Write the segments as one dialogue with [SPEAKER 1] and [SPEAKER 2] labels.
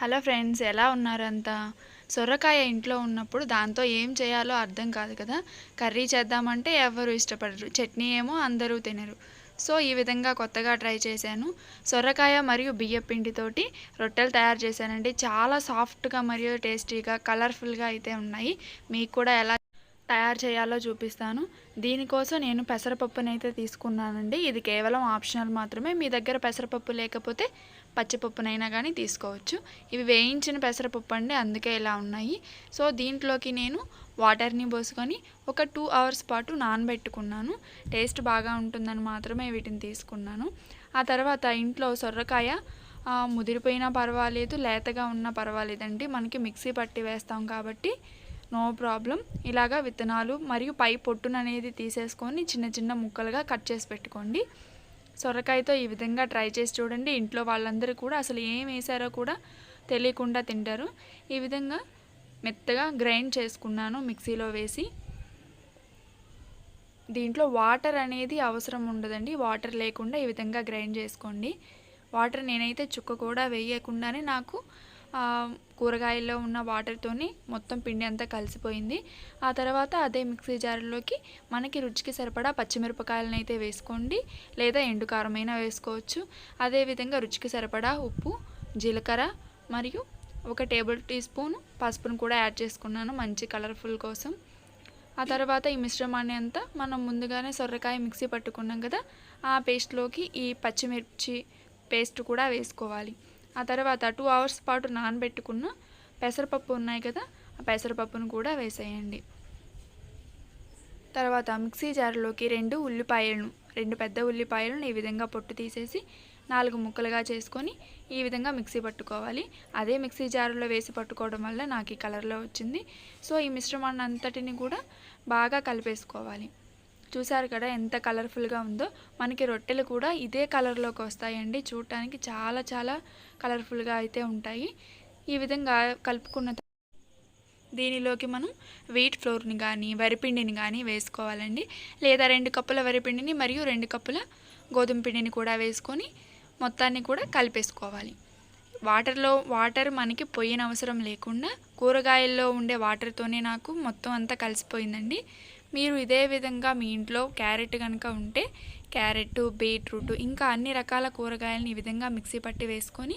[SPEAKER 1] Hello friends ఎలా ఉన్నారంతా? సొరకాయ ఇంట్లో ఉన్నప్పుడు దాంతో ఏం చేయాలో అర్థం కాదు కదా? కర్రీ చేద్దామంటే ఎవరు ఇష్టపడరు. చట్నీ ఏమో అందరూ తినరు. సో ఈ విధంగా కొత్తగా ట్రై చేశాను. సొరకాయ మరియు బియ్య పిండితోటి రొట్టెలు తయారు చేశానండి. చాలా సాఫ్ట్గా మరియు టేస్టీగా కలర్ఫుల్గా అయితే ఉన్నాయి. మీకు కూడా ఎలా తయారు చేయాలో చూపిస్తాను. దీనికోసం నేను పెసరపప్పునైతే తీసుకున్నానండి. ఇది కేవలం ఆప్షనల్ మాత్రమే. మీ దగ్గర పెసరపప్పు లేకపోతే పచ్చిపప్పునైనా కానీ తీసుకోవచ్చు. ఇవి వేయించిన పెసరపప్పు అండి అందుకే ఇలా ఉన్నాయి. సో దీంట్లోకి నేను వాటర్ని పోసుకొని ఒక టూ అవర్స్ పాటు నానబెట్టుకున్నాను. టేస్ట్ బాగా ఉంటుందని మాత్రమే వీటిని తీసుకున్నాను. ఆ తర్వాత ఇంట్లో సొర్రకాయ ముదిరిపోయినా పర్వాలేదు లేతగా ఉన్నా పర్వాలేదండి. మనకి మిక్సీ పట్టి వేస్తాం కాబట్టి నో ప్రాబ్లం. ఇలాగా విత్తనాలు మరియు పై పొట్టును అనేది తీసేసుకొని చిన్న చిన్న ముక్కలుగా కట్ చేసి పెట్టుకోండి. సొరకాయతో ఈ విధంగా ట్రై చేసి చూడండి. ఇంట్లో వాళ్ళందరూ కూడా అసలు ఏం వేసారో కూడా తెలియకుండా తింటారు. ఈ విధంగా మెత్తగా గ్రైండ్ చేసుకున్నాను మిక్సీలో వేసి. దీంట్లో వాటర్ అనేది అవసరం ఉండదండి. వాటర్ లేకుండా ఈ విధంగా గ్రైండ్ చేసుకోండి. వాటర్ నేనైతే చుక్క కూడా వేయకుండానే నాకు కూరగాయల్లో ఉన్న వాటర్తోని మొత్తం పిండి అంతా కలిసిపోయింది. ఆ తర్వాత అదే మిక్సీ జార్లోకి మనకి రుచికి సరిపడా పచ్చిమిరపకాయలను అయితే వేసుకోండి లేదా ఎండు కారమైనా వేసుకోవచ్చు. అదేవిధంగా రుచికి సరిపడా ఉప్పు జీలకర్ర మరియు ఒక టేబుల్ టీ స్పూన్ పసుపును కూడా యాడ్ చేసుకున్నాను మంచి కలర్ఫుల్ కోసం. ఆ తర్వాత ఈ మిశ్రమాన్ని అంతా మనం ముందుగానే సొర్రకాయ మిక్సీ పట్టుకున్నాం కదా ఆ పేస్ట్లోకి ఈ పచ్చిమిర్చి పేస్ట్ కూడా వేసుకోవాలి. ఆ తర్వాత టూ అవర్స్ పాటు నానబెట్టుకున్న పెసరపప్పు ఉన్నాయి కదా ఆ పెసరపప్పును కూడా వేసేయండి. తర్వాత మిక్సీ జార్లోకి రెండు ఉల్లిపాయలను రెండు పెద్ద ఉల్లిపాయలను ఈ విధంగా పొట్టు తీసేసి నాలుగు ముక్కలుగా చేసుకొని ఈ విధంగా మిక్సీ పట్టుకోవాలి. అదే మిక్సీ జారులో వేసి పట్టుకోవడం వల్ల నాకు ఈ కలర్లో వచ్చింది. సో ఈ మిశ్రమాన్ని అంతటిని కూడా బాగా కలిపేసుకోవాలి. చూసారు కదా ఎంత కలర్ఫుల్గా ఉందో? మనకి రొట్టెలు కూడా ఇదే కలర్లోకి వస్తాయండి. చూడటానికి చాలా చాలా కలర్ఫుల్గా అయితే ఉంటాయి. ఈ విధంగా కలుపుకున్న దీనిలోకి మనం వీట్ ఫ్లోర్ని కానీ వరిపిండిని కానీ వేసుకోవాలండి. లేదా రెండు కప్పుల వరిపిండిని మరియు రెండు కప్పుల గోధుమ పిండిని కూడా వేసుకొని మొత్తాన్ని కూడా కలిపేసుకోవాలి. వాటర్లో వాటర్ మనకి పొయ్యిన అవసరం లేకుండా కూరగాయల్లో ఉండే వాటర్తోనే నాకు మొత్తం అంతా కలిసిపోయిందండి. మీరు ఇదే విధంగా మీ ఇంట్లో క్యారెట్ కనుక ఉంటే క్యారెట్ బీట్రూట్ ఇంకా అన్ని రకాల కూరగాయలను ఈ విధంగా మిక్సీ పట్టి వేసుకొని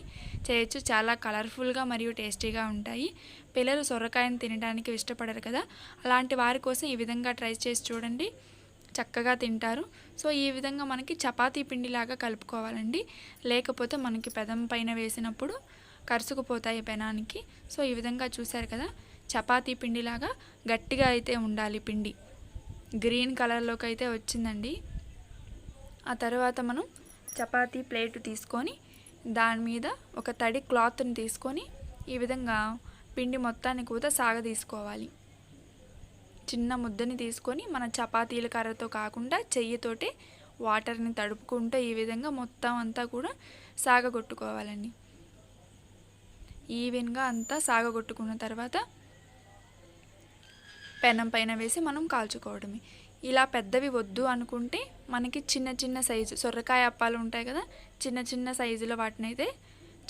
[SPEAKER 1] చేయొచ్చు. చాలా కలర్ఫుల్గా మరియు టేస్టీగా ఉంటాయి. పిల్లలు సొరకాయను తినడానికి ఇష్టపడరు కదా. అలాంటి వారి కోసం ఈ విధంగా ట్రై చేసి చూడండి. చక్కగా తింటారు. సో ఈ విధంగా మనకి చపాతీ పిండిలాగా కలుపుకోవాలండి. లేకపోతే మనకి పెదం పైన వేసినప్పుడు కరుసుకుపోతాయి పెనానికి. సో ఈ విధంగా చూశారు కదా. చపాతీ పిండిలాగా గట్టిగా అయితే ఉండాలి పిండి. గ్రీన్ కలర్లోకి అయితే వచ్చిందండి. ఆ తర్వాత మనం చపాతీ ప్లేట్ తీసుకొని దాని మీద ఒక తడి క్లాత్ని తీసుకొని ఈ విధంగా పిండి మొత్తాన్ని కూడా సాగదీసుకోవాలి. చిన్న ముద్దని తీసుకొని మన చపాతీల కర్రతో కాకుండా చెయ్యితోటే వాటర్ని తడుపుకుంటూ ఈ విధంగా మొత్తం అంతా కూడా సాగగొట్టుకోవాలండి. ఈవెన్గా అంతా సాగగొట్టుకున్న తర్వాత పెనం పైన వేసి మనం కాల్చుకోవడమే. ఇలా పెద్దవి వద్దు అనుకుంటే మనకి చిన్న చిన్న సైజు సొరకాయ అప్పాలు ఉంటాయి కదా చిన్న చిన్న సైజులో వాటిని అయితే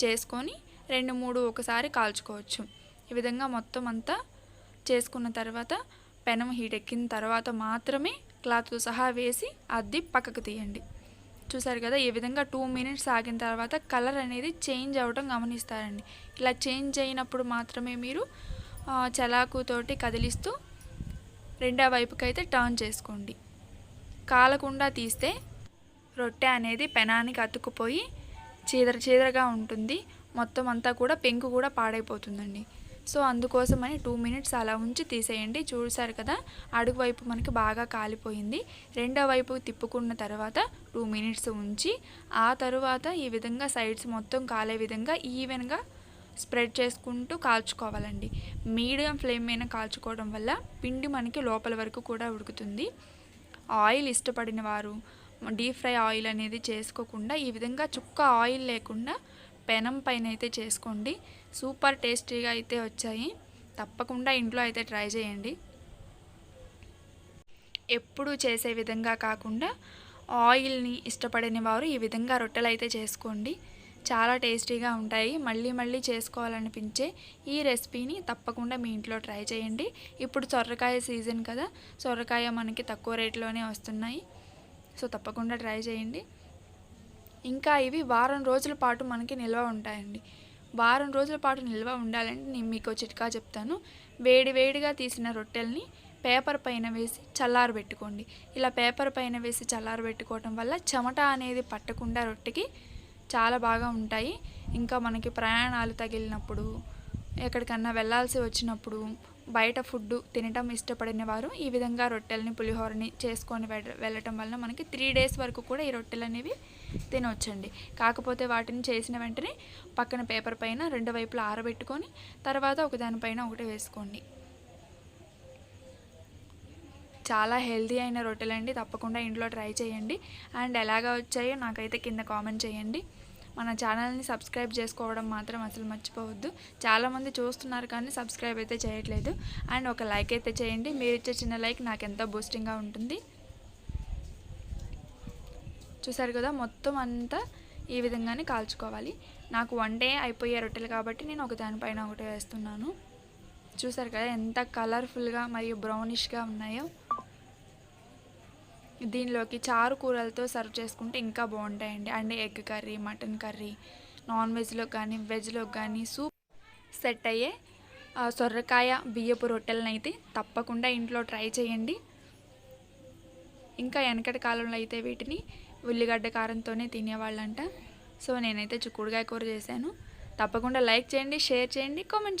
[SPEAKER 1] చేసుకొని రెండు మూడు ఒకసారి కాల్చుకోవచ్చు. ఈ విధంగా మొత్తం అంతా చేసుకున్న తర్వాత పెనం హీట్ ఎక్కిన తర్వాత మాత్రమే క్లాత్తో సహా వేసి అద్ది పక్కకు తీయండి. చూసారు కదా ఈ విధంగా టూ మినిట్స్ ఆగిన తర్వాత కలర్ అనేది చేంజ్ అవ్వడం గమనిస్తారండి. ఇలా చేంజ్ అయినప్పుడు మాత్రమే మీరు చలాకుతోటి కదిలిస్తూ రెండో వైపుకి అయితే టర్న్ చేసుకోండి. కాలకుండా తీస్తే రొట్టె అనేది పెనానికి అతుక్కుపోయి చీదర చీదరగా ఉంటుంది. మొత్తం అంతా కూడా పెంకు కూడా పాడైపోతుందండి. సో అందుకోసమని టూ మినిట్స్ అలా ఉంచి తీసేయండి. చూసారు కదా అడుగు వైపు మనకి బాగా కాలిపోయింది. రెండో వైపు తిప్పుకున్న తర్వాత టూ మినిట్స్ ఉంచి ఆ తర్వాత ఈ విధంగా సైడ్స్ మొత్తం కాలే విధంగా ఈవెన్గా స్ప్రెడ్ చేసుకుంటూ కాల్చుకోవాలండి. మీడియం ఫ్లేమ్ మీద కాల్చుకోవడం వల్ల పిండి మనకి లోపల వరకు కూడా ఉడుకుతుంది. ఆయిల్ ఇష్టపడిన వారు డీప్ ఫ్రై ఆయిల్ అనేది చేసుకోకుండా ఈ విధంగా చుక్క ఆయిల్ లేకుండా పెనం పైన అయితే చేసుకోండి. సూపర్ టేస్టీగా అయితే వచ్చాయి. తప్పకుండా ఇంట్లో అయితే ట్రై చేయండి. ఎప్పుడు చేసే విధంగా కాకుండా ఆయిల్ని ఇష్టపడని వారు ఈ విధంగా రొట్టెలు అయితే చేసుకోండి. చాలా టేస్టీగా ఉంటాయి. మళ్ళీ మళ్ళీ చేసుకోవాలనిపించే ఈ రెసిపీని తప్పకుండా మీ ఇంట్లో ట్రై చేయండి. ఇప్పుడు సొరకాయ సీజన్ కదా సొరకాయ మనకి తక్కువ రేట్లోనే వస్తున్నాయి. సో తప్పకుండా ట్రై చేయండి. ఇంకా ఇవి వారం రోజుల పాటు మనకి నిల్వ ఉంటాయండి. వారం రోజుల పాటు నిల్వ ఉండాలంటే నేను మీకు చిట్కా చెప్తాను. వేడి వేడిగా తీసిన రొట్టెల్ని పేపర్ పైన వేసి చల్లారబెట్టుకోండి ఇలా పేపర్ పైన వేసి చల్లారబెట్టుకోవటం వల్ల చెమట అనేది పట్టకుండా రొట్టెకి చాలా బాగా ఉంటాయి. ఇంకా మనకి ప్రయాణాలు తగిలినప్పుడు ఎక్కడికన్నా వెళ్ళాల్సి వచ్చినప్పుడు బయట ఫుడ్ తినటం ఇష్టపడిన వారు ఈ విధంగా రొట్టెలని పులిహోరని చేసుకొని వెళ్ళటం వలన మనకి త్రీ డేస్ వరకు కూడా ఈ రొట్టెలు అనేవి తినవచ్చండి కాకపోతే వాటిని చేసిన వెంటనే పక్కన పేపర్ పైన రెండు వైపులా ఆరబెట్టుకొని తర్వాత ఒకదానిపైన ఒకటి వేసుకోండి. చాలా హెల్దీ అయిన రొట్టెలు అండి. తప్పకుండా ఇంట్లో ట్రై చేయండి. అండ్ ఎలాగ వచ్చాయో నాకైతే కింద కామెంట్ చేయండి. మన ఛానల్ని సబ్స్క్రైబ్ చేసుకోవడం మాత్రం అసలు మర్చిపోవద్దు. చాలామంది చూస్తున్నారు కానీ సబ్స్క్రైబ్ అయితే చేయట్లేదు. అండ్ ఒక లైక్ అయితే చేయండి. మీరు ఇచ్చే చిన్న లైక్ నాకు ఎంతో బూస్టింగ్గా ఉంటుంది. చూసారు కదా? మొత్తం అంతా ఈ విధంగానే కాల్చుకోవాలి. నాకు వన్ డే అయిపోయే రొట్టెలు కాబట్టి నేను ఒక దానిపైన ఒకటి వేస్తున్నాను. చూసారు కదా? ఎంత కలర్ఫుల్గా మరియు బ్రౌనిష్గా ఉన్నాయో. దీనిలోకి చారు కూరలతో సర్వ్ చేసుకుంటే ఇంకా బాగుంటాయండి. And egg curry mutton curry non వెజ్లో కానీ వెజ్లో కానీ సూప్ సెట్ అయ్యే ఆ, సొర్రకాయ బియ్యపు రొట్టెలను అయితే తప్పకుండా ఇంట్లో ట్రై చేయండి. ఇంకా వెనకటి కాలంలో అయితే వీటిని ఉల్లిగడ్డ కారంతోనే తినేవాళ్ళంట. సో నేనైతే చిక్కుడుగాయ కూర చేశాను. తప్పకుండా లైక్ చేయండి షేర్ చేయండి కామెంట్ చేయండి.